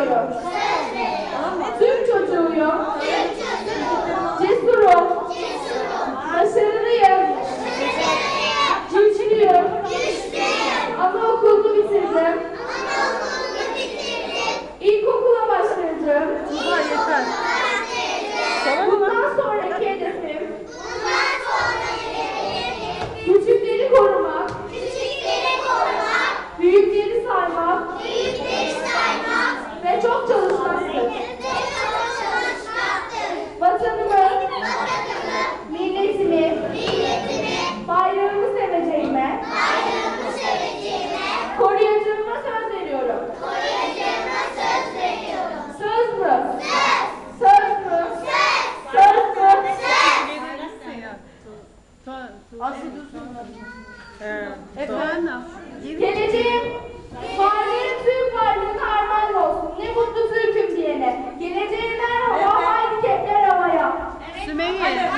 veriyorum. Aslı dursun. Efendim? Geleceğim, varlığım Türk varlığına armağan olsun. Ne mutlu Türk'üm diyene. Geleceğe merhaba, haydi kepler havaya. Sümeyye.